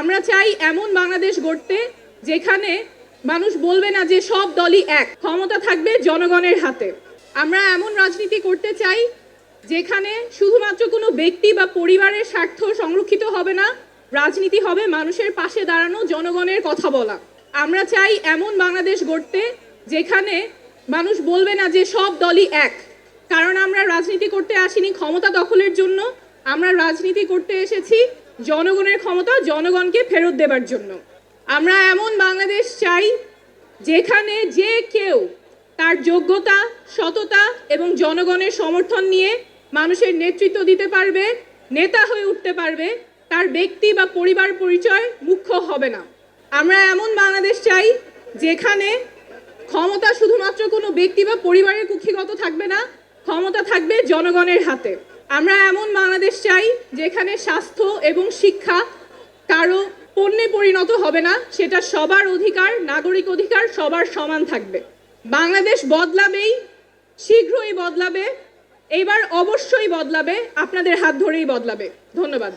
আমরা চাই এমন বাংলাদেশ গড়তে যেখানে মানুষ বলবে না যে সব দলই এক। ক্ষমতা থাকবে জনগণের হাতে। আমরা এমন রাজনীতি করতে চাই যেখানে শুধুমাত্র কোনো ব্যক্তি বা পরিবারের স্বার্থ সংরক্ষিত হবে না, রাজনীতি হবে মানুষের পাশে দাঁড়ানো, জনগণের কথা বলা। আমরা চাই এমন বাংলাদেশ গড়তে যেখানে মানুষ বলবে না যে সব দলই এক। কারণ আমরা রাজনীতি করতে আসিনি ক্ষমতা দখলের জন্য, আমরা রাজনীতি করতে এসেছি জনগণের ক্ষমতা জনগণকে ফেরত দেবার জন্য। আমরা এমন বাংলাদেশ চাই যেখানে যে কেউ তার যোগ্যতা, সততা এবং জনগণের সমর্থন নিয়ে মানুষের নেতৃত্ব দিতে পারবে, নেতা হয়ে উঠতে পারবে, তার ব্যক্তি বা পরিবার পরিচয় মুখ্য হবে না। আমরা এমন বাংলাদেশ চাই যেখানে ক্ষমতা শুধুমাত্র কোনো ব্যক্তি বা পরিবারের কুক্ষিগত থাকবে না, ক্ষমতা থাকবে জনগণের হাতে। আমরা এমন বাংলাদেশ চাই যেখানে স্বাস্থ্য এবং শিক্ষা কারও পণ্যে পরিণত হবে না, সেটা সবার অধিকার, নাগরিক অধিকার, সবার সমান থাকবে। বাংলাদেশ বদলাবেই, শীঘ্রই বদলাবে, এবার অবশ্যই বদলাবে, আপনাদের হাত ধরেই বদলাবে। ধন্যবাদ।